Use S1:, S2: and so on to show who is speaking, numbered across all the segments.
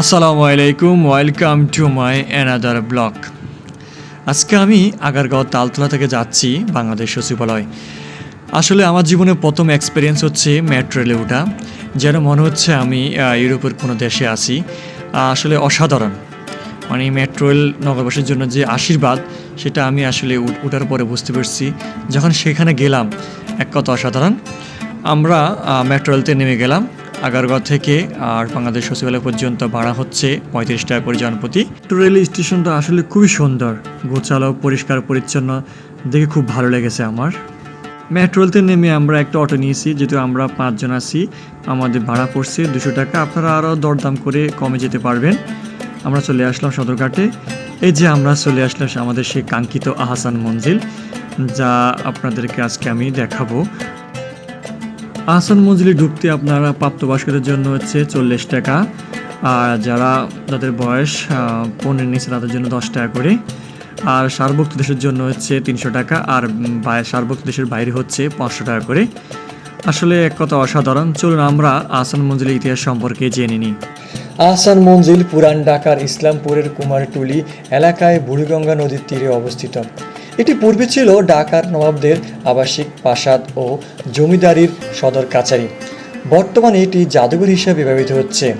S1: আসসালামু আলাইকুম, welcome to my another blog. আজকে আমি আগারগাঁও তালতলা থেকে যাচ্ছি বাংলাদেশ সচিবালয়। আসলে আমার জীবনে প্রথম এক্সপিরিয়েন্স হচ্ছে মেট্রো রেলে ওঠা যেন মনে হচ্ছে আমি ইউরোপের কোনো দেশে আছি। আসলে অসাধারণ। মানে মেট্রো রেল নগরবাসীর জন্য যে আশীর্বাদ, সেটা আমি আসলে উঠার পরে বুঝতে পারছি। যখন সেখানে গেলাম, এক কথা অসাধারণ। আমরা মেট্রো রেলতে নেমে গেলাম। আগারগাঁও থেকে আর বাংলাদেশ সচিবালয় পর্যন্ত ভাড়া হচ্ছে পঁয়ত্রিশ টাকা করে জনপ্রতি। রেল স্টেশনটা আসলে খুবই সুন্দর, গোছালো, পরিষ্কার, পরিচ্ছন্ন, দেখে খুব ভালো লেগেছে আমার। মেট্রো নেমে আমরা একটা অটো নিয়েছি, যেহেতু আমরা পাঁচজন আছি, আমাদের ভাড়া পড়ছে দুশো টাকা, আপনারা আরও দরদাম করে কমে যেতে পারবেন। আমরা চলে আসলাম সদরঘাটে। এই যে আমরা চলে আসলাম আমাদের সেই কাঙ্ক্ষিত আহাসান মঞ্জিল, যা আপনাদেরকে আজকে আমি দেখাবো। আহসান মঞ্জিলে ঢুকতে আপনারা প্রাপ্তবয়স্কদের জন্য হচ্ছে চল্লিশ টাকা। আর যারা যাদের বয়স পনেরো নিচে তাদের জন্য দশ টাকা করে। আর সার্বভৌম দেশের জন্য হচ্ছে তিনশো টাকা। আর সার্বভৌম দেশের বাইরে হচ্ছে পাঁচশো টাকা করে। আসলে এক কথা অসাধারণ। চলুন আমরা আহসান মঞ্জিলের ইতিহাস সম্পর্কে জেনে নিই। আহসান মঞ্জিল পুরান ঢাকার ইসলামপুরের কুমারটুলি এলাকায় বুড়িগঙ্গা নদীর তীরে অবস্থিত। এটি পূর্বে ছিল ঢাকার নবাবদের আবাসিক প্রাসাদ ও জমিদারির সদর কাছারি। বর্তমানে এটি জাদুঘর হিসেবে ব্যবহৃত হচ্ছে।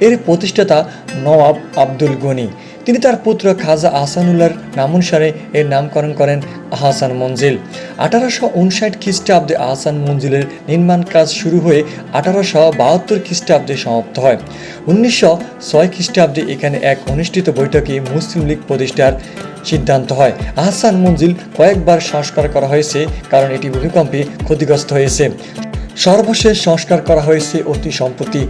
S1: এর প্রতিষ্ঠাতা নবাব আব্দুল গনি। তিনি তার পুত্র খাজা আহসানুল্লাহর নামানুসারে এর নামকরণ করেন আহসান মঞ্জিল। আঠারোশো উনষাট খ্রিস্টাব্দে আহসান মঞ্জিলের নির্মাণ কাজ শুরু হয়ে আঠারোশো বাহাত্তর খ্রিস্টাব্দে সমাপ্ত হয়। উনিশশো ছয় খ্রিস্টাব্দে এখানে এক অনুষ্ঠিত বৈঠকে মুসলিম লীগ প্রতিষ্ঠার সিদ্ধান্ত হয়। আহসান মঞ্জিল কয়েকবার সংস্কার করা হয়েছে, কারণ এটি ভূমিকম্পে ক্ষতিগ্রস্ত হয়েছে। সর্বশেষ সংস্কার করা হয়েছে অতি সম্প্রতি।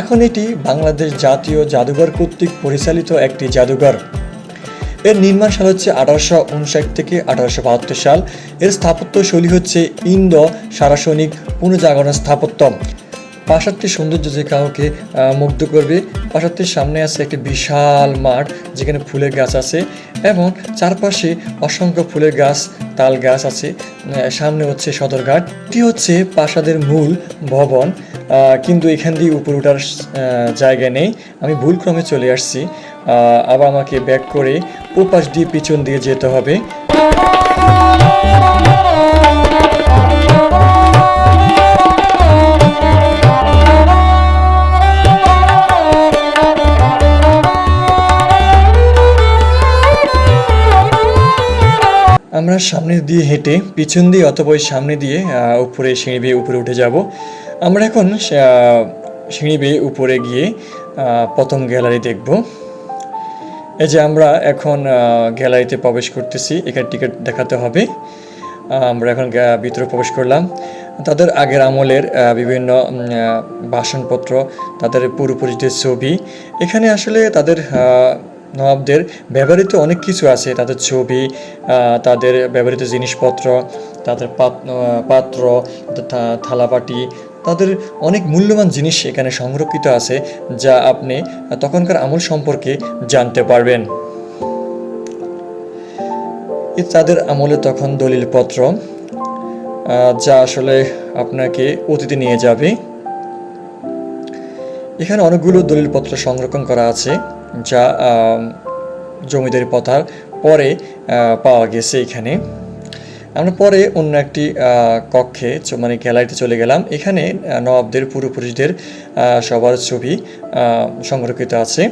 S1: এখন এটি বাংলাদেশ জাতীয় জাদুঘর কর্তৃক পরিচালিত একটি জাদুঘর। এর নির্মাণ সাল হচ্ছে আঠারোশো উনষাট থেকে আঠারোশো বাহাত্তর সাল। এর স্থাপত্য শৈলী হচ্ছে ইন্দো সারাসনিক পুনর্জাগরণ স্থাপত্য। প্রাসাদটির সৌন্দর্য যে কাউকে মুগ্ধ করবে প্রাসাদটির সামনে আছে একটি বিশাল মাঠ, যেখানে ফুলের গাছ আছে এবং চারপাশে অসংখ্য ফুলের গাছ, তাল গাছ আছে। সামনে হচ্ছে সদরঘাট, এটি হচ্ছে প্রাসাদের মূল ভবন। কিন্তু এখান দিয়ে উপরে ওঠার জায়গা নেই। আমি ভুল ক্রমে চলে আসছি। আবার আমাকে ব্যাক করে ওপাশ দিয়ে পিছন দিয়ে যেতে হবে। আমরা সামনে দিয়ে হেঁটে পিছন দিয়ে অথবা ওই সামনে দিয়ে উপরে সিঁড়ি বেয়ে উপরে উঠে যাব। আমরা এখন সিঁড়ি বেয়ে উপরে গিয়ে প্রথম গ্যালারি দেখব। এই যে আমরা এখন গ্যালারিতে প্রবেশ করতেছি, এখানে টিকিট দেখাতে হবে। আমরা এখন ভিতরে প্রবেশ করলাম। তাদের আগের আমলের বিভিন্ন বাসনপত্র, তাদের পূর্বপুরুষদের ছবি, এখানে আসলে তাদের নবাবদের ব্যবহৃত অনেক কিছু আছে, তাদের ছবি তাদের ব্যবহৃত জিনিসপত্র, তাদের পাত্র, তাদের থা- থালাবাটি, তাদের অনেক মূল্যবান জিনিস এখানে সংরক্ষিত আছে, যা আপনি তখনকার আমল সম্পর্কে জানতে পারবেন। তাদের আমলে তখন দলিলপত্র যা আসলে আপনাকে অতীতে নিয়ে যাবে। এখানে অনেকগুলো দলিলপত্র সংরক্ষণ করা আছে। যা জমিদারি পথার পরে পাওয়া গেছে এখানে। আমরা পরে অন্য একটি কক্ষে মানে গ্যালারিতে চলে গেলাম। এখানে নবাবদের পূর্বপুরুষদের সবার ছবি সংরক্ষিত আছে।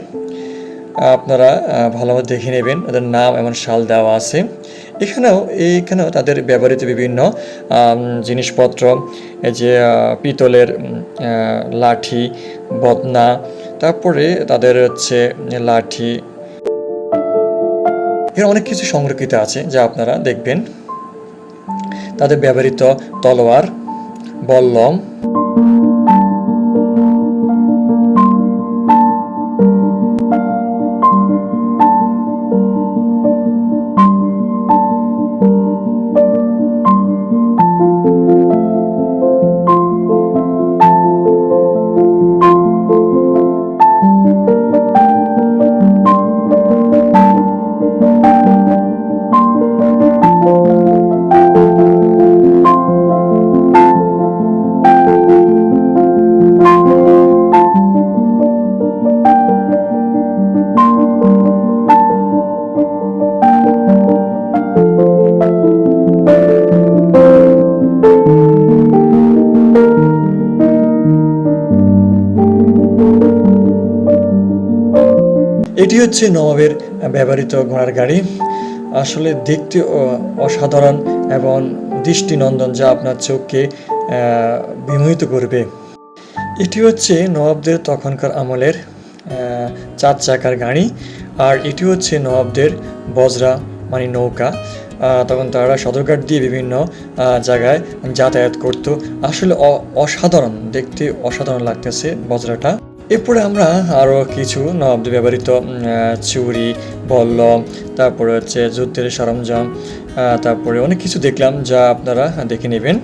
S1: আপনারা ভালোভাবে দেখে নেবেন। তাদের নাম এমন সাল দেওয়া আছে। এখানেও এইখানেও তাদের ব্যবহৃত বিভিন্ন জিনিসপত্র যে পিতলের লাঠি, বদনা তারপরে তাদের হচ্ছে লাঠি। এর অনেক কিছু সংরক্ষিত আছে যা আপনারা দেখবেন। তাদের ব্যবহৃত তলোয়ার, বল্লম। হচ্ছে নবাবের ব্যবহৃত ঘোড়ার গাড়ি। আসলে দেখতে অসাধারণ এবং দৃষ্টিনন্দন যা আপনার চোখকে বিমোহিত করবে। এটি হচ্ছে নবাবদের তখনকার আমলের চার চাকার গাড়ি। আর এটি হচ্ছে নবাবদের বজরা মানে নৌকা। তখন তারা সদরঘাট দিয়ে বিভিন্ন জায়গায় যাতায়াত করতো। আসলে অসাধারণ, দেখতে অসাধারণ লাগতেছে বজরাটা। এরপরে আমরা আরও কিছু নবাবদের ব্যবহৃত চুরি, বল্লম, তারপরে হচ্ছে যুদ্ধের সরঞ্জাম তারপরে অনেক কিছু দেখলাম যা আপনারা দেখে নেবেন।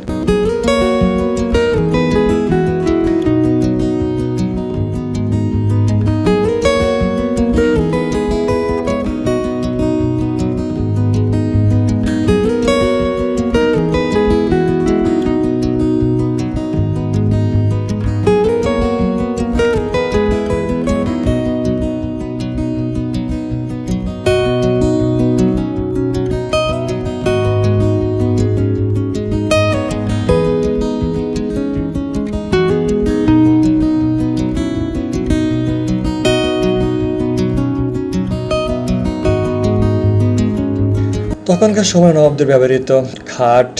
S1: তখনকার সময় নবাবদের ব্যবহৃত খাট,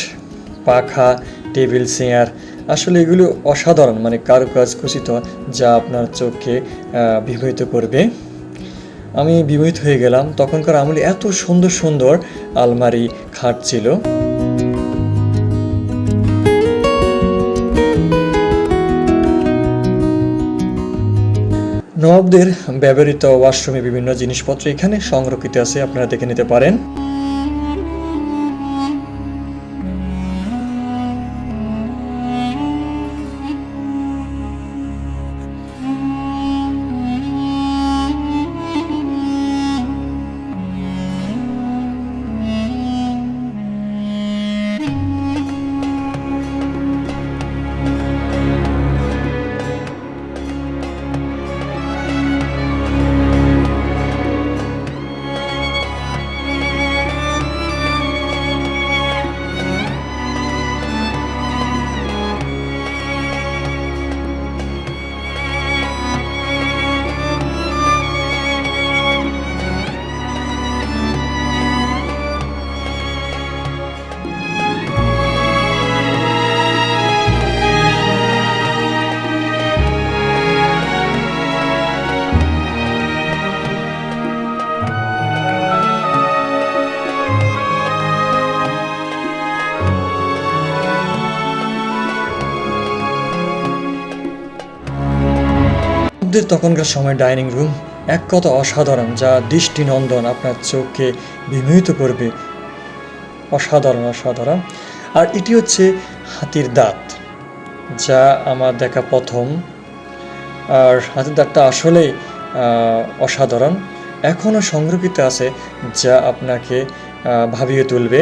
S1: পাখা, টেবিল, চেয়ার, আসলে এগুলো অসাধারণ মানে কারুকাজ খচিত যা আপনার চোখকে বিমোহিত করবে। আমি বিমোহিত হয়ে গেলাম। তখনকার আমলে এত সুন্দর সুন্দর আলমারি, খাট ছিল। নবাবদের ব্যবহৃত ওয়াশরুমে বিভিন্ন জিনিসপত্র এখানে সংরক্ষিত আছে, আপনারা দেখে নিতে পারেন। নবাবদের তখনকার সময় ডাইনিং রুম, এক কথা অসাধারণ, যা দৃষ্টিনন্দন আপনার চোখকে বিমোহিত করবে। অসাধারণ অসাধারণ। আর এটি হচ্ছে হাতির দাঁত, যা আমার দেখা প্রথম। আর হাতির দাঁতটা আসলেই অসাধারণ, এখনও সংরক্ষিত আছে, যা আপনাকে ভাবিয়ে তুলবে।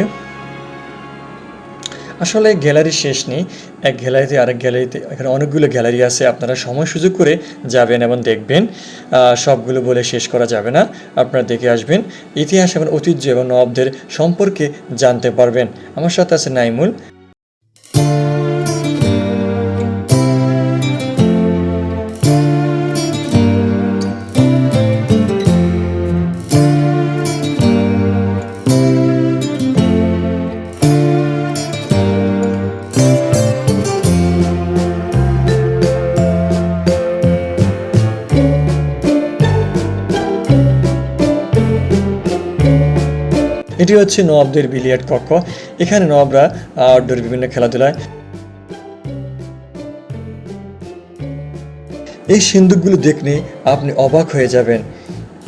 S1: আসলে গ্যালারি শেষ নেই এক গ্যালারিতে, আরেক গ্যালারিতে, এখানে অনেকগুলো গ্যালারি আছে, আপনারা সময় সুযোগ করে যাবেন এবং দেখবেন। সবগুলো বলে শেষ করা যাবে না, আপনারা দেখে আসবেন। ইতিহাস এবং ঐতিহ্য এবং নবাবদের সম্পর্কে জানতে পারবেন। আমার সাথে আছে নাইমুল। এটি হচ্ছে নবাবদের বিলিয়ার্ড কক্ষ। এখানে নবাবরা আউটডোর বিভিন্ন খেলাধুলায়। এই সিন্দুকগুলো দেখলে আপনি অবাক হয়ে যাবেন।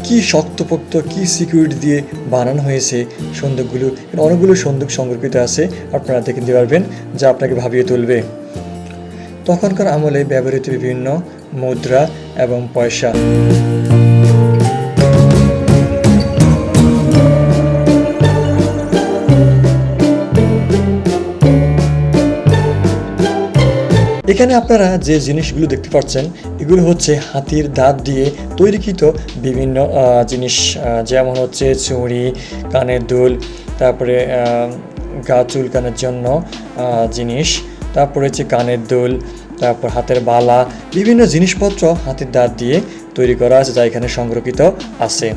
S1: কি শক্তপোক্ত, কি সিকিউরিটি দিয়ে বানানো হয়েছে সন্দুকগুলো। অনেকগুলো সন্দুক সংরক্ষিত আছে, আপনারা দেখে নিতে পারবেন, যা আপনাকে ভাবিয়ে তুলবে। তখনকার আমলে ব্যবহৃত বিভিন্ন মুদ্রা এবং পয়সা। এখানে আপনারা যে জিনিসগুলো দেখতে পাচ্ছেন, এগুলো হচ্ছে হাতির দাঁত দিয়ে তৈরিকৃত বিভিন্ন জিনিস যেমন হচ্ছে চুড়ি কানের দুল, তারপরে গা চুলকানোর জন্য জিনিস, তারপরে হচ্ছে কানের দুল, তারপর হাতের বালা, বিভিন্ন জিনিসপত্র হাতির দাঁত দিয়ে তৈরি করা আছে, যা এখানে সংরক্ষিত আছে।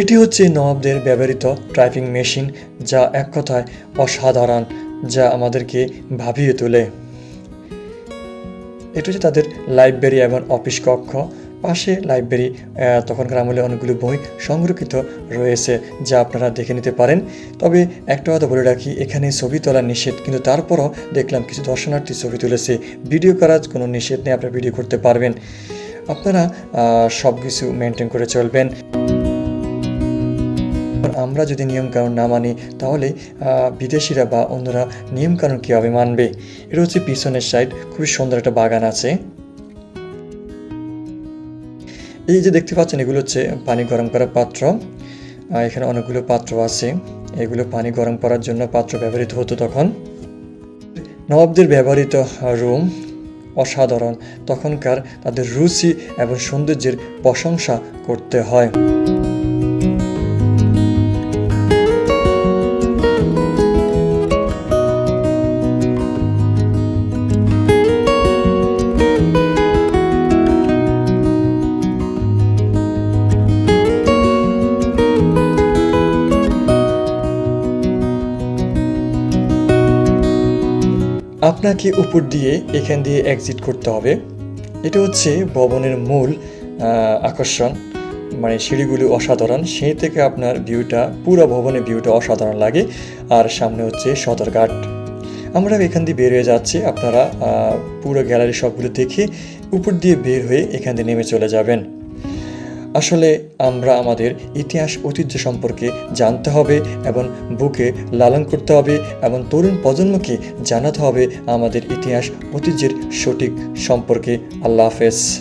S1: এটি হচ্ছে নবাবদের ব্যবহৃত টাইপিং মেশিন, যা এক কথায় অসাধারণ, যা আমাদেরকে ভাবিয়ে তোলে। এটি হচ্ছে তাদের লাইব্রেরি এবং অফিস কক্ষ। পাশে লাইব্রেরি তখনকার আমলে অনেকগুলো বই সংরক্ষিত রয়েছে, যা আপনারা দেখে নিতে পারেন। তবে একটা কথা বলে রাখি, এখানে ছবি তোলা নিষেধ, কিন্তু তারপরও দেখলাম কিছু দর্শনার্থী ছবি তুলেছে। ভিডিও করার কোনো নিষেধ নেই, আপনারা ভিডিও করতে পারবেন। আপনারা সব কিছু মেনটেন করে চলবেন। আমরা যদি নিয়মকানুন না মানি, তাহলে বিদেশিরা বা অন্যরা নিয়মকানুন কীভাবে মানবে? এটা হচ্ছে পিছনের সাইড খুবই সুন্দর একটা বাগান আছে। এই যে দেখতে পাচ্ছেন, এগুলো হচ্ছে পানি গরম করার পাত্র। এখানে অনেকগুলো পাত্র আছে। এগুলো পানি গরম করার জন্য পাত্র ব্যবহৃত হতো তখন। নবাবদের ব্যবহৃত রুম অসাধারণ। তখনকার তাদের রুচি এবং সৌন্দর্যের প্রশংসা করতে হয়। আপনাকে উপর দিয়ে এখান দিয়ে এক্সিট করতে হবে। এটা হচ্ছে ভবনের মূল আকর্ষণ মানে সিঁড়িগুলি অসাধারণ। সেই থেকে আপনার ভিউটা পুরো ভবনের ভিউটা অসাধারণ লাগে। আর সামনে হচ্ছে সদরঘাট। আমরা এখান দিয়ে বের হয়ে যাচ্ছি। আপনারা পুরো গ্যালারি সবগুলো দেখে উপর দিয়ে বের হয়ে এখান দিয়ে নেমে চলে যাবেন। আসলে আমরা আমাদের ইতিহাস ঐতিহ্য সম্পর্কে জানতে হবে এবং বুকে লালন করতে হবে এবং তরুণ প্রজন্মকে জানাতে হবে আমাদের ইতিহাস ঐতিহ্যের সঠিক সম্পর্কে। আল্লাহ হাফেজ।